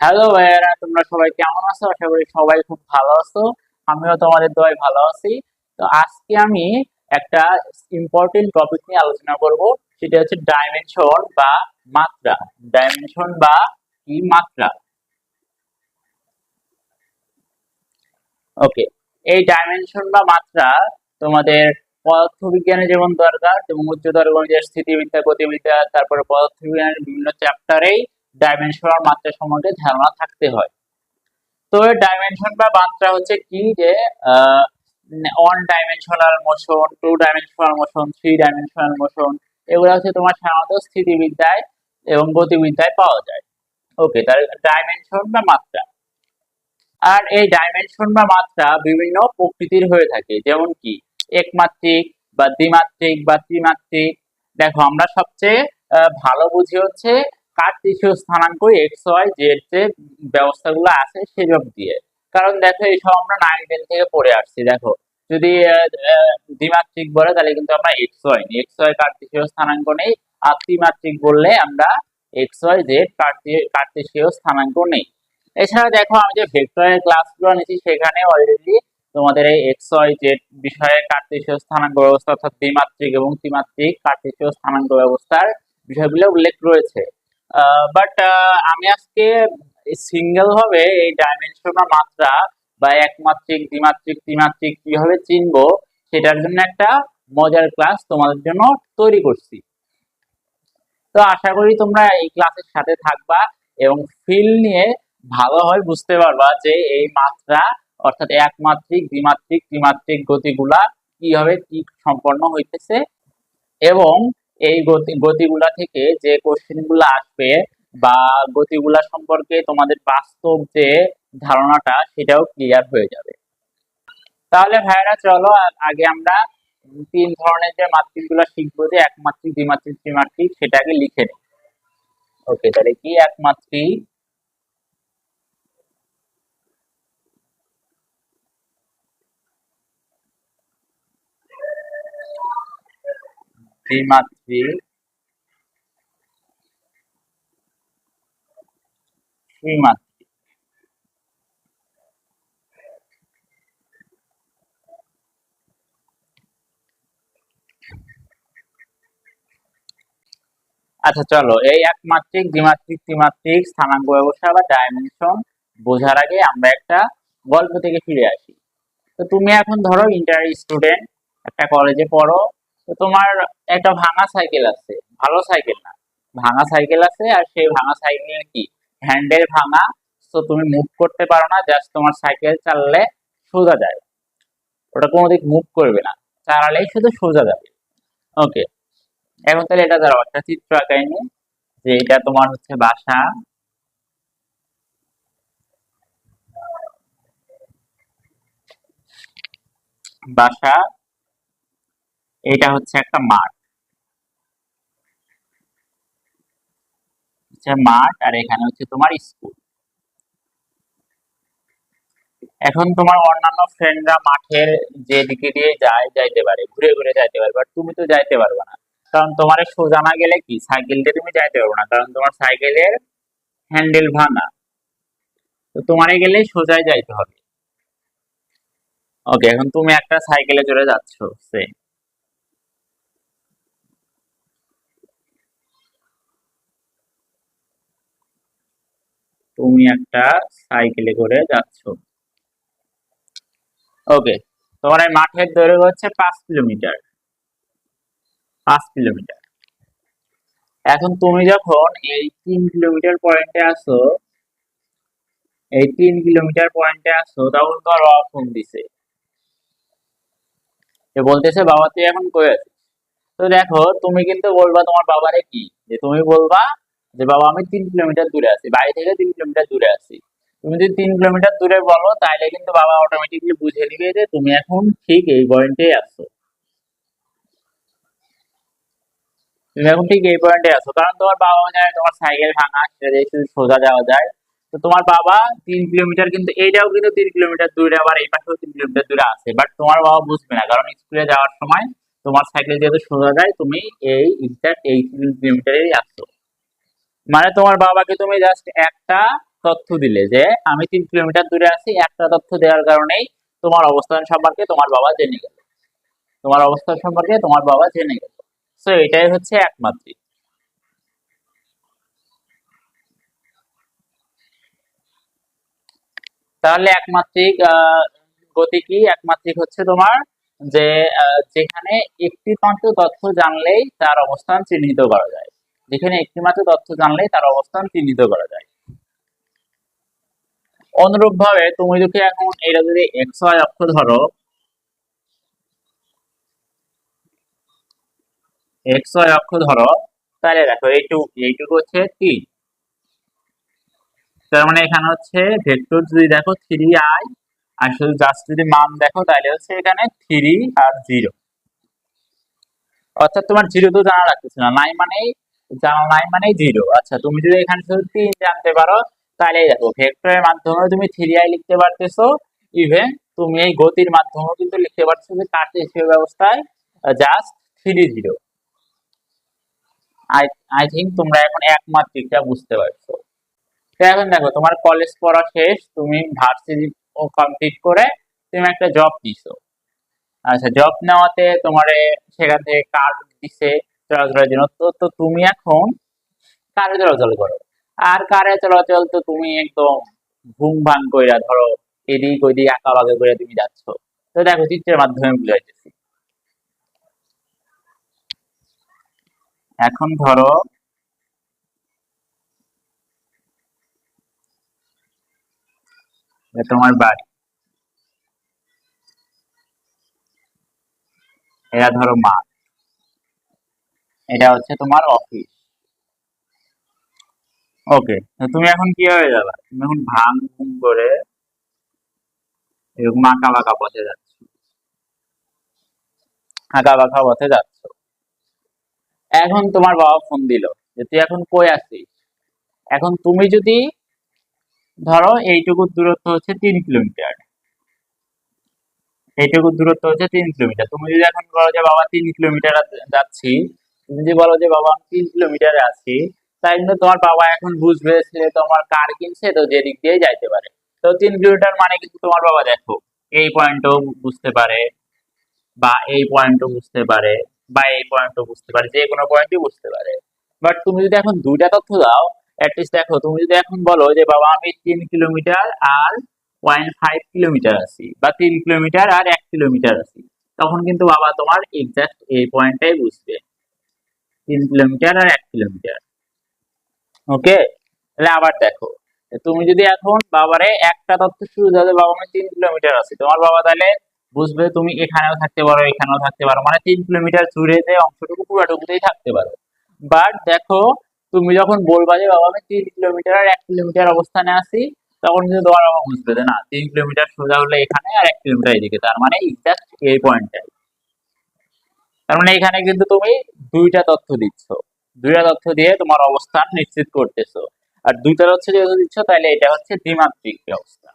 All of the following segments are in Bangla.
হ্যালো ভাইয়ারা, তোমরা সবাই কেমন আছো? আশা করি সবাই খুব ভালো আছো। আমিও তোমাদের দোয়ায় ভালো আছি। তো আজকে আমি একটা ইম্পর্টেন্ট টপিক নিয়ে আলোচনা করব। সেটা হচ্ছে ডাইমেনশন বা মাত্রা। ডাইমেনশন বা কি মাত্রা? ওকে এই ডাইমেনশন বা মাত্রা তোমাদের পদার্থবিজ্ঞানে যেমন দরকার এবং উচ্চতর গণিতের স্থিতিবিদ্যা, গতিবিদ্যা, তারপরে পদার্থবিজ্ঞানের বিভিন্ন চ্যাপ্টারেই ডাইমেনশন আর মাত্রা সম্পর্কে ধারণা থাকতে হয়। তো ডাইমেনশন বা মাত্রা হচ্ছে কি যে one dimensional motion two dimensional motion three dimensional motion এগুলো হচ্ছে তোমার সাধারণত স্থিতিবিদ্যায় এবং গতিবিদ্যায় পাওয়া যায়। ওকে তার ডাইমেনশন বা মাত্রা। আর এই ডাইমেনশন বা মাত্রা বিভিন্ন প্রকৃতির হয়ে থাকে, যেমন কি একমাত্রিক বা দ্বিমাত্রিক বা ত্রিমাত্রিক। দেখো, আমরা সবচেয়ে ভালো বুঝি হচ্ছে কার্টেসীয় স্থানাঙ্ক এক্স ওয়াই জেড যে ব্যবস্থাগুলো আছে সেসব দিয়ে। কারণ দেখো, এইসব আমরা নাইন টেন থেকে পড়ে আসছি, দেখো। যদি দ্বিমাত্রিক বলে, তাহলে কিন্তু আমরা এক্স ওয়াই নিই। এক্স ওয়াই কার্টেসীয় স্থানাঙ্ক নেই, আর ত্রিমাত্রিক বললে আমরা এক্স ওয়াই জেড কার্টেসীয় স্থানাঙ্ক নেই। এছাড়া দেখো, আমি যে ভেক্টরের ক্লাসগুলো নিয়েছি সেখানে অলরেডি তোমাদের এই এক্স ওয়াই জেড বিষয়ে কার্টেসীয় স্থানাঙ্ক ব্যবস্থা, অর্থাৎ দ্বিমাত্রিক এবং ত্রিমাত্রিক কার্টেসীয় স্থানাঙ্ক ব্যবস্থার বিষয়গুলো উল্লেখ রয়েছে। বাট আমি আজকে সিঙ্গেল ভাবে এই ডাইমেনশন বা মাত্রা বা একমাত্রিক, দ্বিমাত্রিক, ত্রিমাত্রিক কীভাবে চিনবো, সেটার জন্য একটা মজার ক্লাস তোমাদের জন্য তৈরি করছি। তো আশা করি তোমরা এই ক্লাসের সাথে থাকবা এবং ফিল নিয়ে ভালোভাবে বুঝতে পারবা যে এই মাত্রা, অর্থাৎ একমাত্রিক, দ্বিমাত্রিক, ত্রিমাত্রিক গতিগুলা কীভাবে কি সম্পন্ন হইতেছে এবং এই গতি, গতিগুলা থেকে যে কোশ্চেনগুলো আসবে বা গতিগুলা সম্পর্কে তোমাদের বাস্তব যে ধারণাটা, সেটাও ক্লিয়ার হয়ে যাবে। তাহলে ভাইরা চলো আগে আমরা তিন ধরনের যে মাত্রিকগুলা শিখব যে একমাত্রিক দ্বিমাত্রিক ত্রিমাত্রিক সেটাকে লিখে নিই। ওকে তাহলে কি একমাত্রিক আচ্ছা চলো। এই একমাত্রিক দ্বিমাত্রিক ত্রিমাত্রিক স্থানাঙ্ক ব্যবস্থা বা ডাইমেনশন বোঝার আগে আমরা একটা গল্প থেকে ফিরে আসি। তো তুমি এখন ধরো ইন্টার স্টুডেন্ট একটা কলেজে পড়ো তোমার একটা ভাঙা সাইকেল আছে, ভালো সাইকেল না। ভাঙা সাইকেল আছে আর সেই ভাঙা সাইকেলের কি? হ্যান্ডেল ভাঙা তো তুমি মুভ করতে পারো না জাস্ট তোমার সাইকেল চালালে সোজা যায়। ওটা কোনো দিক মুভ করবে না, চালালেই শুধু সোজা যাবে। ওকে এখন তাহলে এটা দাঁড়াও, একটা চিত্র আঁকাই নি যে এটা তোমার হচ্ছে বাসা। বাসা। এটা হচ্ছে একটা মাঠ। হচ্ছে মাঠ আর এখানে হচ্ছে তোমার স্কুল। এখন তোমার অন্যান্য ফ্রেন্ডরা মাঠের যে দিকে দিয়ে যায়, যাইতে পারে, ঘুরে ঘুরে যাইতে পারে বাট তুমি তো যাইতে পারবে না। কারণ তোমার সোজা না গেলে কি? সাইকেল দিয়ে তুমি যাইতে পারবে না, কারণ তোমার সাইকেলের হ্যান্ডেল ভাঙা। তো তোমারে গেলে সোজাই যাইতে হবে। ওকে এখন তুমি একটা সাইকেলে চড়ে যাচ্ছ সে তুমি একটা সাইকেলে করে যাচ্ছ। ওকে তোমার এই মাঠের দৈর্ঘ্য হচ্ছে পাঁচ কিলোমিটার। পাঁচ কিলোমিটার। এখন তুমি যখন এই তিন কিলোমিটার পয়েন্টে আসো এই তিন কিলোমিটার পয়েন্টে আসো তখন তোমার বাবা ফোন দিছে। বলতেছে, বাবা, তুই এখন কই আছিস? তো দেখো, তুমি কিন্তু বলবা তোমার বাবারে কি? যে তুমি বলবা যে বাবা, আমি তিন কিলোমিটার দূরে আছি, বাড়ি থেকে তিন কিলোমিটার দূরে আছি। তুমি যদি তিন কিলোমিটার দূরে বলো তাহলে কিন্তু বাবা অটোমেটিকলি বুঝে নিবে যে তুমি এখন ঠিক এই পয়েন্টে আছো। তুমি এখন ঠিক এই পয়েন্টে আছো। কারণ তোমার বাবা জানে তোমার সাইকেল ভাঙা সোজা যাওয়া যায়। তো তোমার বাবা তিন কিলোমিটার কিন্তু, এইটাও কিন্তু তিন কিলোমিটার দূরে, আবার এই পাশেও তিন কিলোমিটার দূরে আছে। বাট তোমার বাবা বুঝবে না, কারণ স্কুলে যাওয়ার সময় তোমার সাইকেল যেহেতু সোজা যায়, তুমি এই এক্সাক্ট এই তিন কিলোমিটারেই আসছো মানে তোমার বাবাকে তুমি জাস্ট একটা তথ্য দিলে যে, আমি তিন কিলোমিটার দূরে আছি, একটা তথ্য দেওয়ার কারণেই তোমার অবস্থান সম্পর্কে তোমার বাবা জেনে গেল। তোমার অবস্থান সম্পর্কে তোমার বাবা জেনে গেল। সো এটাই হচ্ছে একমাত্রিক। তাহলে একমাত্রিক গতি কি? একমাত্রিক হচ্ছে তোমার যে যেখানে একটি মাত্র তথ্য জানলেই তার অবস্থান চিহ্নিত করা যায়। যেখানে একটি মাত্র তথ্য জানলেই তার অবস্থান চিহ্নিত করা যায়। অনুরূপ ভাবে তুমি যদি এখন এটা যদি এক্স অক্ষ ধরো এক্স অক্ষ ধরো, তাহলে দেখো এইটুকু এইটুকু হচ্ছে তিন। তার মানে এখানে হচ্ছে ভেক্টর যদি দেখো থ্রি আই, আর শুধু জাস্ট যদি মান দেখো, তাহলে হচ্ছে এখানে থ্রি আর জিরো। অর্থাৎ তোমার জিরো তো জানা লাগতেছে না। নাই মানেই জানা নাই মানেই জিরো আচ্ছা তুমি যদি এখানে শুধু তিন জানতে পারো, তাহলে দেখো ভেক্টরের মাধ্যমে তুমি থ্রি আই লিখতে পারতেছো। ইভেন তুমি এই গতির মাধ্যমেও কিন্তু লিখতে পারছ যে কার্টেসীয় ব্যবস্থায় just three zero I I think তোমরা এখন একমাত্রিকটা বুঝতে পারছ। এখন দেখো, তোমার কলেজ পড়া শেষ, তুমি ভার্সিটি কমপ্লিট করে তুমি একটা জব নিছো আচ্ছা জব নেওয়াতে তোমার সেখান থেকে কার্ড দিছে। চলাচলের জন্য। তো তো তুমি এখন কারে চলাচল করো? আর কারে চলাচল তো তুমি একদম ঘুম ভাঙ কইরা ধরো, এদিক ওইদিক আঁকা বাঁকা করে তুমি যাচ্ছ। তো দেখো, চিত্রের মাধ্যমে বুঝাইতেছি। এখন ধরো তোমার বাড়ি। এটা ধরো মাঠ এটা হচ্ছে তোমার অফিস ওকে তুমি এখন কি হয়ে যাবে? তুমি এখন ভাঙ ভুম করে এরকম আঁকা বাঁকা পথে যাচ্ছ। আঁকা বাঁকা পথে যাচ্ছ। এখন তোমার বাবা ফোন দিল যে, তুই এখন কই আছিস? এখন তুমি যদি ধরো এইটুকু দূরত্ব হচ্ছে তিন কিলোমিটার। এইটুকু দূরত্ব হচ্ছে তিন কিলোমিটার। তুমি যদি এখন বলো যে, বাবা, তিন কিলোমিটার যাচ্ছি। তুমি যদি বলো যে বাবা, আমি তিন কিলোমিটারে আছি। তাই জন্য তোমার বাবা এখন বুঝবে সে তোমার কার কিনছে, তো যেদিক দিয়ে যাইতে পারে। তো তিন কিলোমিটার মানে কিন্তু তোমার বাবা দেখো, এই পয়েন্টও বুঝতে পারে বা এই পয়েন্টও বুঝতে পারে বা এই পয়েন্টও বুঝতে পারে, যে কোনো পয়েন্টই বুঝতে পারে। বাট তুমি যদি এখন দুইটা তথ্য দাও অ্যাটলিস্ট দেখো, তুমি যদি এখন বলো যে বাবা, আমি তিন কিলোমিটার আর পয়েন্ট ফাইভ কিলোমিটার আছি বা তিন কিলোমিটার আর এক কিলোমিটার আছি, তখন কিন্তু বাবা তোমার এক্সাক্ট এই পয়েন্টটাই বুঝবে। তিন কিলোমিটার আর এক কিলোমিটার। ওকে তাহলে আবার দেখো তুমি যদি এখন বাবারে একটা তথ্য শুরু দাও বাবা, আমি তিন কিলোমিটার আছি। তোমার বাবা তাহলে বুঝবে তুমি এখানেও থাকতে পারো, এখানেও থাকতে পারো। মানে তিন কিলোমিটার জুড়ে যে অংশটুকু, পুরাটুকুতেই থাকতে পারো। বাট দেখো, তুমি যখন বলবা যে বাবা, আমি তিন কিলোমিটার আর এক কিলোমিটার অবস্থানে আছি, তখন কিন্তু তোমার বাবা বুঝবে না, তিন কিলোমিটার সোজা হলে এখানে আর এক কিলোমিটার এদিকে। তার মানে এক্সাক্ট এই পয়েন্টটাই তার মানে এখানে কিন্তু তুমি দুইটা তথ্য দিচ্ছ। দুইটা তথ্য দিয়ে তোমার অবস্থান নিশ্চিত করতেছো। আর দুইটা তথ্য যেহেতু দিচ্ছ, তাহলে এটা হচ্ছে দ্বিমাত্রিক ব্যবস্থা।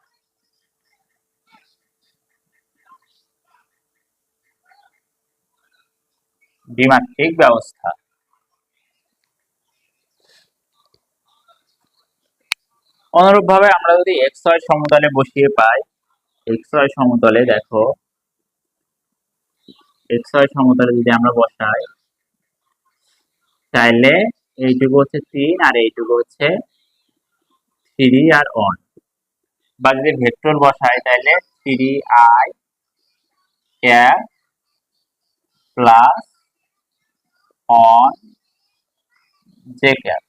দ্বিমাত্রিক ব্যবস্থা। অনুরূপ ভাবে আমরা যদি এক্স সমতলে বসিয়ে পাই এক্স সমতলে দেখো এক্স ওয়াই সমতলে যদি আমরা বসাই তাহলে এইটুকু হচ্ছে তিন আর এইটুকু হচ্ছে থ্রি আর অন বা যদি ভেক্টর বসাই তাহলে three i cap plus one j cap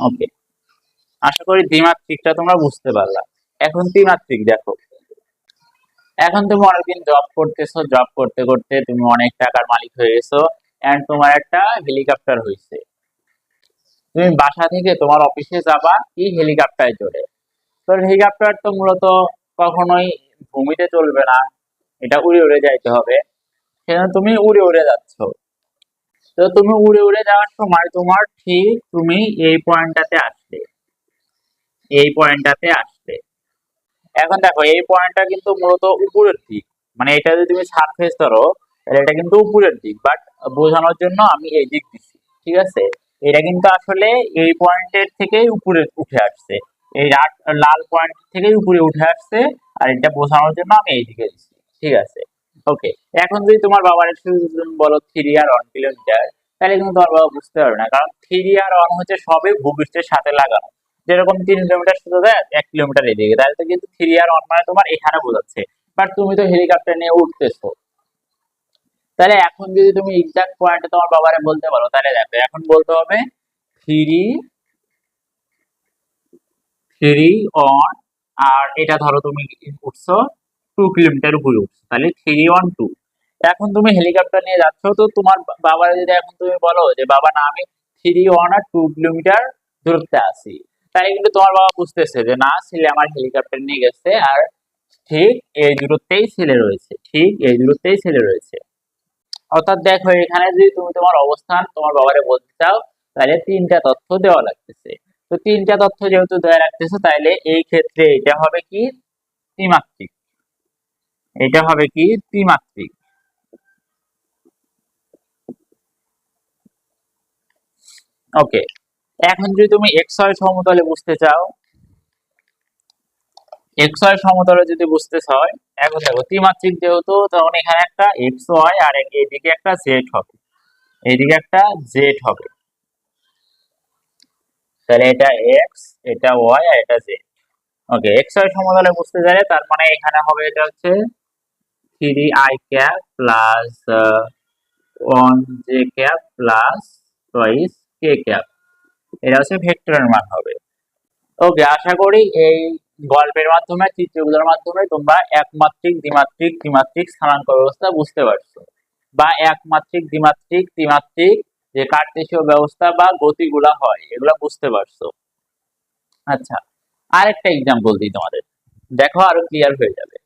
okay. আশা করি দ্বিমাত্রিকটা তোমরা বুঝতে পারলা। এখন ত্রিমাত্রিক দেখো। এখন তুমি অনেকদিন জব করতেছো জব করতে করতে তুমি অনেক টাকার মালিক হয়ে গেছো এন্ড তোমার একটা হেলিকপ্টার হয়েছে তুমি বাসা থেকে তোমার অফিসে যাবা, কি হেলিকপ্টারে চড়ে? তো হেলিকপ্টার তো মূলত কখনোই ভূমিতে চলবে না, এটা উড়ে উড়ে যাইতে হবে। সেজন্য তুমি উড়ে উড়ে যাচ্ছ। তো তুমি উড়ে উড়ে যাওয়ার সময় তোমার ঠিক তুমি এই পয়েন্টটাতে আসলে এই পয়েন্টটাতে আসলে এখন দেখো, এই পয়েন্টটা কিন্তু মূলত উপরের দিক। মানে এটা যদি তুমি সারফেস ধরো, তাহলে এটা কিন্তু উপরের দিক। বাট বোঝানোর জন্য আমি এই দিক দিচ্ছি ঠিক আছে? এটা কিন্তু আসলে এই পয়েন্টের থেকেই উপরে উঠে আসছে। এই লাল পয়েন্ট থেকেই উপরে উঠে আসছে, আর এটা বোঝানোর জন্য আমি এই দিকে দিচ্ছি ঠিক আছে? ওকে এখন যদি তোমার বাবার বলো থ্রি আর ওয়ান কিলোমিটার তাহলে কিন্তু তোমার বাবা বুঝতে পারবে না। কারণ থ্রি আর ওয়ান হচ্ছে সবই ভূপৃষ্ঠের সাথে লাগানো। যেরকম তিন কিলোমিটার দেয়, এক কিলোমিটার এদিকে। তাহলে তো কিন্তু থ্রি আর ওয়ান মানে তোমার এখানে বোঝাচ্ছে। বাট তুমি তো হেলিকপ্টার নিয়ে উঠতেছো। তাহলে এখন যদি তুমি এক্সাক্ট পয়েন্টে তোমার বাবারে বলতে পারো, তাহলে দেখো, এখন বলতে হবে থ্রি থ্রি অন আর এটা ধরো তুমি উঠছো টু কিলোমিটার উপরে উঠছো। তাহলে থ্রি অন টু এখন তুমি হেলিকপ্টার নিয়ে যাচ্ছ, তো তোমার বাবার যদি এখন তুমি বলো যে, বাবা না, আমি থ্রি ওয়ান আর টু কিলোমিটার দূরত্বে আছি। তাহলে কিন্তু তোমার বাবা বুঝতেছে যে, না, ছেলে আমার হেলিকপ্টার নিয়ে গেছে আর ঠিক এই দূরত্বেই ছেলে রয়েছে, ঠিক এই দূরত্বেই ছেলে রয়েছে। অর্থাৎ দেখো, এখানে যদি তুমি তোমার অবস্থান তোমার বাবারে বলতে চাও, তাহলে তিনটা তথ্য দেওয়া লাগতেছে। তো তিনটা তথ্য যেহেতু দেওয়া লাগতেছে, তাহলে এই ক্ষেত্রে এটা হবে কি? ত্রিমাত্রিক। এটা হবে কি? ত্রিমাত্রিক। ওকে এখন যদি তুমি এক্স ওয়াই সমতলে বুঝতে চাও এক্স ওয়াই সমতলে যদি বুঝতে চাও, এখন দেখো, ত্রিমাত্রিক যেহেতু, তখন এখানে একটা এক্স ওয়াই আর এদিকে একটা জেড হবে। এদিকে একটা জেড হবে। তাহলে এটা এক্স এটা ওয়াই আর এটা জেড ওকে এক্স ওয়াই সমতলে বুঝতে চাইলে তার মানে এখানে হবে এটা হচ্ছে three i cap plus one j cap plus twice k cap এটা হচ্ছে ভেক্টরের মান হবে। ওকে আশা করি এই গল্পের মাধ্যমে, চিত্রগুলোর মাধ্যমে তোমরা একমাত্রিক, দ্বিমাত্রিক, ত্রিমাত্রিক স্থানাঙ্ক ব্যবস্থা বুঝতে পারছ। বা একমাত্রিক, দ্বিমাত্রিক, ত্রিমাত্রিক যে কার্তেশীয় ব্যবস্থা বা গতিগুলা হয়, এগুলা বুঝতে পারছ। আচ্ছা আরেকটা এক্সাম্পল দিই তোমাদের। দেখো আরও ক্লিয়ার হয়ে যাবে।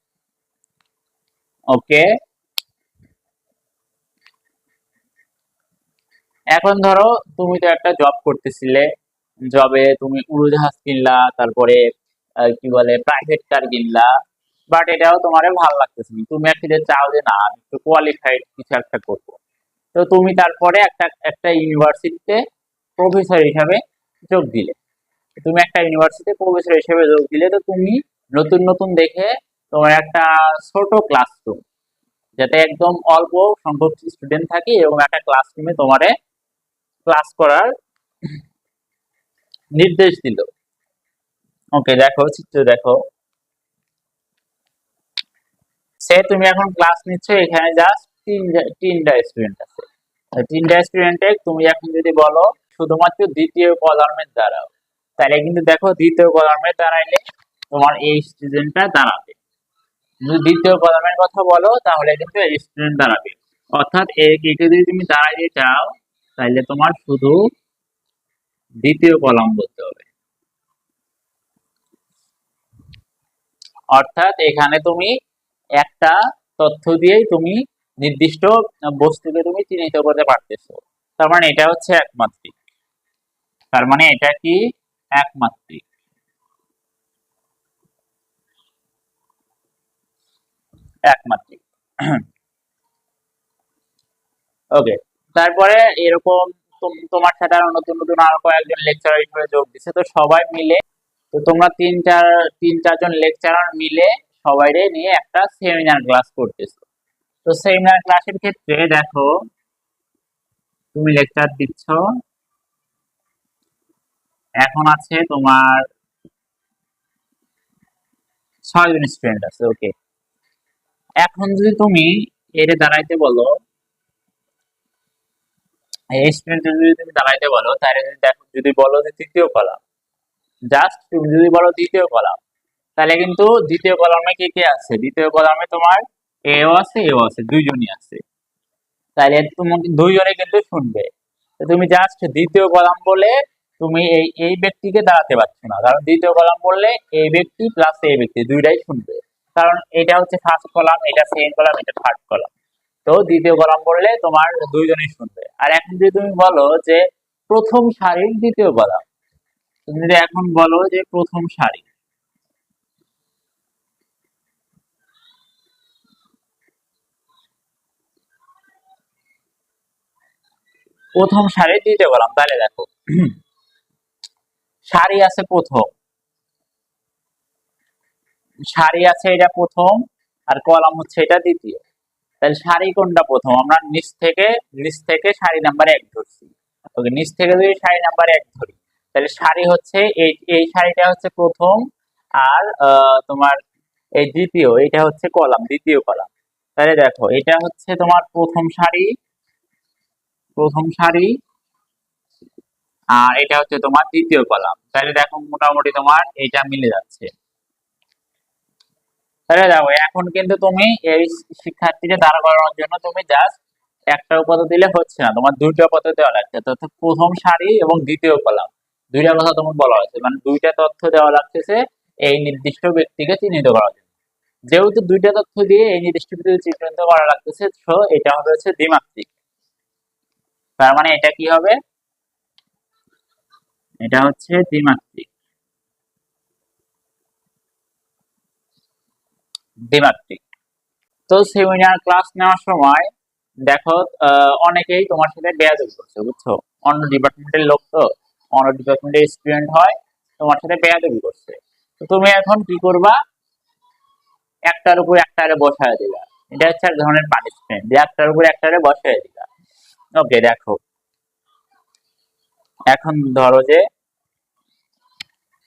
ওকে এখন ধরো তুমি তো একটা জব করতেছিলে জবে তুমি উড়োজাহাজ কিনলা, তারপরে কি বলে প্রাইভেট কার কিনলা বাট এটাও তোমার ভালো লাগতেছে তুমি একটা যে চাও যে না একটু কোয়ালিফাইড কিছু একটা করব। তো তুমি তারপরে একটা একটা ইউনিভার্সিটিতে প্রফেসর হিসাবে যোগ দিলে। তুমি একটা ইউনিভার্সিটিতে প্রফেসর হিসেবে যোগ দিলে, তো তুমি নতুন নতুন দেখে তোমার একটা ছোট ক্লাসরুম যাতে একদম অল্প সংখ্যক স্টুডেন্ট থাকে এবং একটা ক্লাসরুমে তোমারে ক্লাস করার নির্দেশ দিল। ওকে দেখো, চিত্র দেখো। সে তুমি এখন ক্লাস নিচ্ছ, এখানে জাস্ট তিন তিনটা স্টুডেন্ট আছে। তিনটা স্টুডেন্টে তুমি এখন যদি বলো, শুধুমাত্র দ্বিতীয় কলামের দ্বারাও তাহলে কিন্তু দেখো, দ্বিতীয় কলামের দাঁড়াইলে তোমার এই স্টুডেন্টটা দাঁড়াবে। যদি দ্বিতীয় কলামের কথা বলো, তাহলে কিন্তু এই স্টুডেন্ট দাঁড়াবে। অর্থাৎ এ- একে যদি তুমি দাঁড়াইতে চাও তাহলে তোমার শুধু দ্বিতীয় কলাম বলতে হবে। অর্থাৎ এখানে তুমি একটা তথ্য দিয়েই তুমি নির্দিষ্ট বস্তুকে তুমি চিহ্নিত করতে পারতেছো। তার মানে এটা হচ্ছে একমাত্রিক। তার মানে এটা কি? একমাত্রিক। একমাত্রিক। ওকে তারপরে এরকম তোমার সাথে আরও নতুন নতুন আরও কয়েকজন লেকচারার হিসেবে যোগ দিচ্ছে তো সবাই মিলে, তো তোমরা তিন চার তিন চারজন লেকচারার মিলে সবাইরে নিয়ে একটা সেমিনার ক্লাস করতেছো। তো সেমিনার ক্লাসের ক্ষেত্রে দেখো, তুমি লেকচার দিচ্ছ। এখন আছে তোমার ছয়জন স্টুডেন্ট আছে ওকে এখন যদি তুমি এর দাঁড়াইতে বলো এই স্টুডেন্ট যদি তুমি দাঁড়াইতে বলো, তাহলে দেখো যদি বলো যে তৃতীয় কলাম জাস্ট তুমি যদি বলো দ্বিতীয় কলাম, তাহলে কিন্তু দ্বিতীয় কলামে কে কে আছে? দ্বিতীয় কলামে তোমার এও আছে এও আছে, দুইজনই আছে। তাহলে তোমাকে দুইজনে কিন্তু শুনবে। তুমি জাস্ট দ্বিতীয় কলাম বলে তুমি এই এই ব্যক্তিকে দাঁড়াতে পারছ না। কারণ দ্বিতীয় কলাম বললে এই ব্যক্তি প্লাস এই ব্যক্তি, দুইটাই শুনবে। কারণ এটা হচ্ছে ফার্স্ট কলাম, এটা সেকেন্ড কলাম, এটা থার্ড কলাম। তো দ্বিতীয় কলাম বললে তোমার দুইজনই শুনবে। আর এখন যদি তুমি বলো যে প্রথম সারির দ্বিতীয় কলাম তুমি যদি এখন বলো যে প্রথম সারি। প্রথম সারি দ্বিতীয় কলাম, তাহলে দেখো। সারি আছে প্রথম। সারি আছে এটা প্রথম, আর কলাম হচ্ছে এটা দ্বিতীয়। তাহলে সারি কোনটা প্রথম? আমরা নিচ থেকে নিচ থেকে সারি নাম্বার এক ধরছি। ওকে, নিচ থেকে যদি সারি নাম্বার এক ধরি, তাহলে সারি হচ্ছে এই এই সারিটা হচ্ছে প্রথম আর তোমার এই দ্বিতীয় এটা হচ্ছে কলাম, দ্বিতীয় কলাম। তাহলে দেখো, এটা হচ্ছে তোমার প্রথম সারি প্রথম সারি, আর এটা হচ্ছে তোমার দ্বিতীয় কলাম। তাহলে দেখো মোটামুটি তোমার এটা মিলে যাচ্ছে। তাহলে দেখো, এখন কিন্তু তুমি এই শিক্ষার্থীকে দাঁড়া করানোর জন্য তুমি জাস্ট একটা উপাত্ত দিলে হচ্ছে না, তোমার দুইটা উপাত্ত দেওয়া লাগছে। প্রথম সারি এবং দ্বিতীয় কলাম। দুইটা কথা তোমার বলা হয়েছে মানে দুইটা তথ্য দেওয়া লাগতেছে এই নির্দিষ্ট ব্যক্তিকে চিহ্নিত করার জন্য। যেহেতু দুইটা তথ্য দিয়ে এই নির্দিষ্ট ব্যক্তিকে চিহ্নিত করা লাগতেছে এটা হবে হচ্ছে দ্বিমাত্রিক। তার মানে এটা কি হবে? এটা হচ্ছে দ্বিমাত্রিক। দ্বিমাত্রিক। তো সেমিনার ক্লাস নেওয়ার সময় দেখো অনেকেই তোমার সাথে বেয়াদবি করছে, বুঝছ? অন্য ডিপার্টমেন্টের লোক তো, অন্য ডিপার্টমেন্টের স্টুডেন্ট হয়, তোমার সাথে বেয়াদবি করছে। তো তুমি এখন কি করবা? একটার উপর একটারে বসায় দিবা। এটা হচ্ছে এক ধরনের পানিশমেন্ট যে একটার উপর একটারে বসায় দিবা। ওকে দেখো। এখন ধরো যে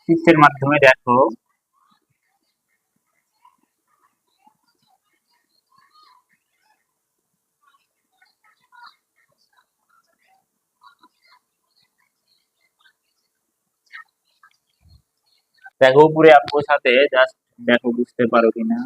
চিত্রের মাধ্যমে দেখো দেখো উপরে আপুর সাথে জাস্ট দেখো বুঝতে পারো কিনা।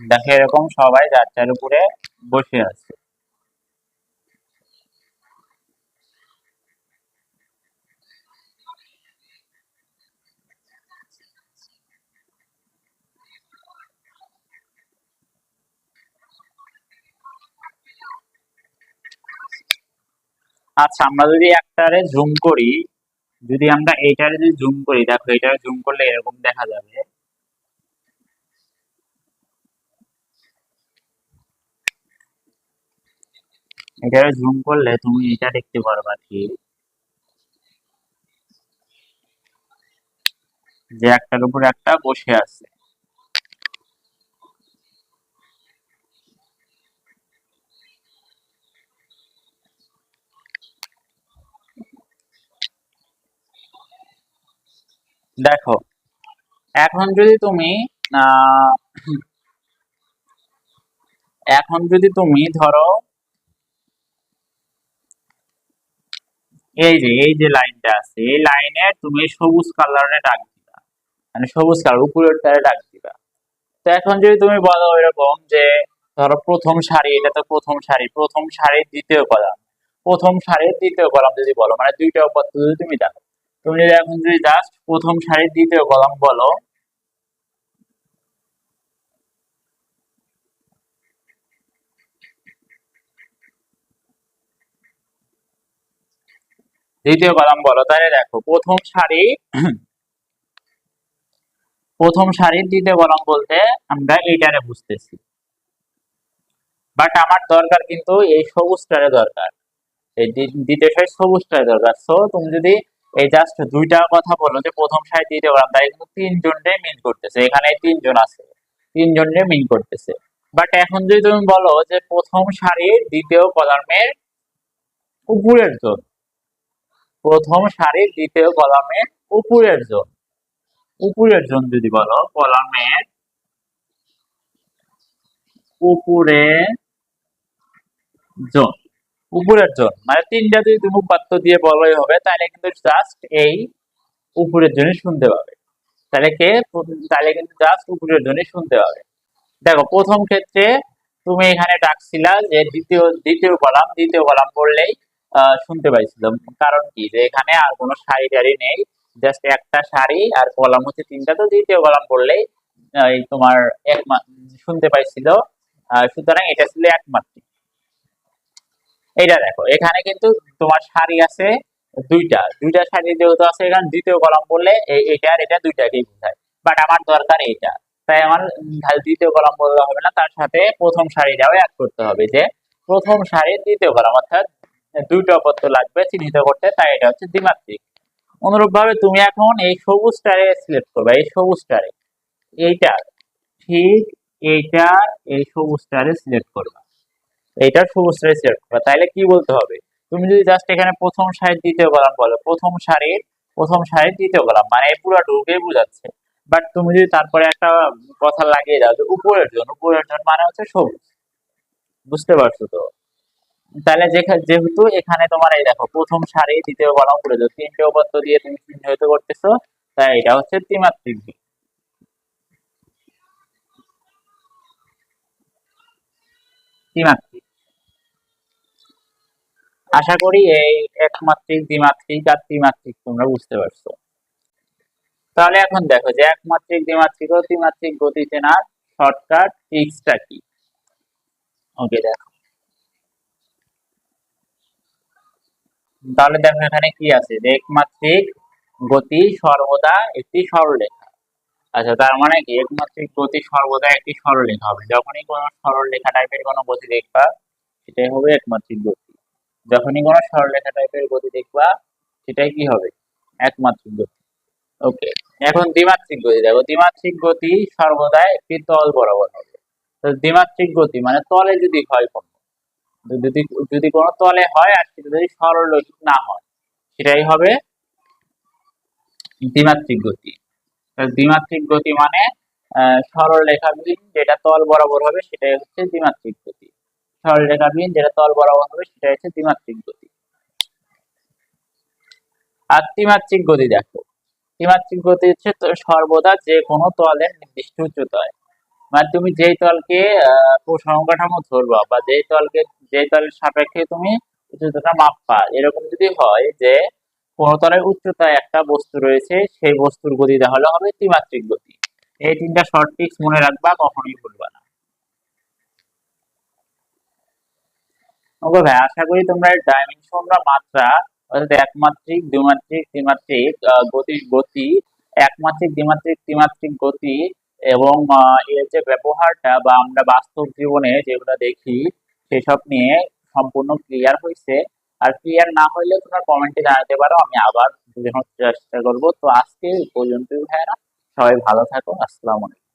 দেখো এরকম সবাই যার উপরে বসে আছে। আচ্ছা আমরা যদি একটারে জুম করি, যদি আমরা এইটারে যদি জুম করি, দেখো এটারে জুম করলে এরকম দেখা যাবে। এটারে জুম করলে তুমি এটা দেখতে পারবা কি যে একটার উপর একটা বসে আছে। দেখো, এখন যদি তুমি এখন যদি তুমি ধরো, এই যে এই যে লাইনটা আছে, এই লাইনে তুমি সবুজ কালারে ডাক দিবা। মানে সবুজ কালার, উপরের ডাক দিবা। তো এখন যদি তুমি বলো এরকম যে, ধরো প্রথম সারি, এটা তো প্রথম সারি, প্রথম সারির দ্বিতীয় কলাম। প্রথম সারির দ্বিতীয় কলাম যদি বলো মানে দুইটা উপাত্ত যদি তুমি দেখো তুমি এখন যদি জাস্ট প্রথম সারির দ্বিতীয় কলাম বলো, দ্বিতীয় কলাম বলো, তাহলে দেখো, প্রথম সারি, প্রথম সারির দ্বিতীয় কলাম বলতে আমরা এইটারে বুঝতেছি। বাট আমার দরকার কিন্তু এই সবুজটারে দরকার। এই দ্বিতীয় সারি সবুজটারে দরকার। সো তুমি যদি এই জাস্ট দুইটা কথা বলল যে প্রথম সারি দ্বিতীয় তাই কিন্তু তিনজনরে মিন করতেছে। এখানে তিনজন আছে তিনজনরে মিন করতেছে। বাট এখন যদি তুমি বলো যে প্রথম সারির দ্বিতীয় কলামের উপরের জন, প্রথম সারির দ্বিতীয় কলামের উপরের জন, উপরের জোন যদি বলো, কলামের উপরে জন। উপরের জন। মানে তিনটা যদি তুমি উপাত্ত দিয়ে বলাই হবে, তাহলে কিন্তু জাস্ট এই উপরের জন্য শুনতে পাবে। তাহলে কে? তাহলে কিন্তু জাস্ট উপরের জন্য শুনতে পাবে। দেখো, প্রথম ক্ষেত্রে তুমি এখানে ডাকছিলা যে দ্বিতীয় দ্বিতীয় কলাম দ্বিতীয় কলাম পড়লেই শুনতে পাইছিলাম। কারণ কি? যে এখানে আর কোনো সারি টারি নেই। জাস্ট একটা সারি আর কলাম হচ্ছে তিনটা। তো দ্বিতীয় কলাম পড়লেই তোমার এক শুনতে পাইছিল। সুতরাং এটা ছিল একমাত্রিক। এইটা দেখো, এখানে কিন্তু তোমার সারি আছে দুইটা। দুইটা সারি যেহেতু আছে এখানে, দ্বিতীয় কলাম বললে এটা আর এটা দুইটাকেই বোঝায়। বাট আমার দরকার এইটা। তাই আমার দ্বিতীয় কলাম বললে হবে না, তার সাথে প্রথম সারিটাও অ্যাড করতে হবে যে প্রথম সারির দ্বিতীয় কলাম, অর্থাৎ দুইটা অপত্য লাগবে চিহ্নিত করতে, তাই এটা হচ্ছে দ্বিমাত্রিক। অনুরূপ ভাবে তুমি এখন এই সবুজ সবুজটারে সিলেক্ট করবে, এই সবুজ সবুজটারে এইটা, ঠিক এইটার এই সবুজ সবুজটারে সিলেক্ট করবা। এইটার সবুজটারে সিলেক্ট করবা তাইলে কি বলতে হবে? তুমি যদি জাস্ট এখানে প্রথম সারির দ্বিতীয় কলাম বলো, প্রথম সারির প্রথম সারির দ্বিতীয় কলাম মানে এই পুরোটুকুকে বোঝাচ্ছে। বাট তুমি যদি তারপরে একটা কথা লাগিয়ে দাও যে উপরের জন উপরের জন মানে হচ্ছে সবুজ। বুঝতে পারছ তো? তাহলে যেহেতু এখানে তোমার এই দেখো, প্রথম সারি, দ্বিতীয় কলাম উপরে তিনটে উপাত্ত দিয়ে তুমি চিহ্নিত করতেছো, তাই এটা হচ্ছে ত্রিমাত্রিক দিক। ত্রিমাত্রিক। আশা করি এই একমাত্রিক, দ্বিমাত্রিক আর ত্রিমাত্রিক তোমরা বুঝতে পারছ। তাহলে এখন দেখো যে একমাত্রিক, দ্বিমাত্রিক ও ত্রিমাত্রিক গতি চেনার শর্টকাট ট্রিক্সটা কি? ওকে, দেখো। তাহলে দেখো এখানে কি আছে? যে একমাত্রিক গতি সর্বদা একটি সরলরেখা। আচ্ছা তার মানে কি? একমাত্রিক গতি সর্বদা একটি সরলরেখা হবে। যখনই কোনো সরলরেখা টাইপের কোনো গতি দেখবা সেটাই হবে একমাত্রিক গতি। যখনই কোনো সরলরেখা টাইপের গতি দেখবা, সেটাই কি হবে? একমাত্রিক গতি। ওকে এখন দ্বিমাত্রিক গতি দেখো। দ্বিমাত্রিক গতি সর্বদা একটি তল বরাবর হবে। তো দ্বিমাত্রিক গতি মানে তলে যদি হয় কোনো যদি যদি কোনো তলে হয় আর সেটা যদি সরলরৈখিক না হয়, সেটাই হবে দ্বিমাত্রিক গতি। দ্বিমাত্রিক গতি মানে সরল রেখাবিহীন যেটা তল বরাবর হবে, সেটাই হচ্ছে দ্বিমাত্রিক গতি। সরল রেখাবিহীন যেটা তল বরাবর হবে সেটাই হচ্ছে দ্বিমাত্রিক গতি। আর ত্রিমাত্রিক গতি দেখো। ত্রিমাত্রিক গতি হচ্ছে সর্বদা যে কোনো তলের নির্দিষ্ট উচ্চতায়। মানে তুমি যেই তলকে আহ, প্রসঙ্গ কাঠামো ধরবা বা যেই তলকে যেই তলের সাপেক্ষে তুমি উচ্চতাটা মাপবা এরকম যদি হয় যে কোনো তলের উচ্চতায় একটা বস্তু রয়েছে সেই বস্তুর গতি তাহলে হবে ত্রিমাত্রিক গতি। এই তিনটা শর্ট ট্রিক্স মনে রাখবা কখনোই ভুলবা না। ওকে ভাই, আশা করি তোমরা ডাইমেনশন বা মাত্রা, অর্থাৎ একমাত্রিক, দ্বিমাত্রিক, ত্রিমাত্রিক গতি গতি, একমাত্রিক, দ্বিমাত্রিক, ত্রিমাত্রিক গতি এবং এর যে ব্যবহারটা বা আমরা বাস্তব জীবনে যেগুলো দেখি, সেসব নিয়ে সম্পূর্ণ ক্লিয়ার হয়েছে আর ক্লিয়ার না হইলে তোমরা কমেন্টে জানাতে পারো, আমি আবার চেষ্টা করব। তো আজকে এই পর্যন্তই ভাইয়েরা, সবাই ভালো থাকো, আসসালামু আলাইকুম।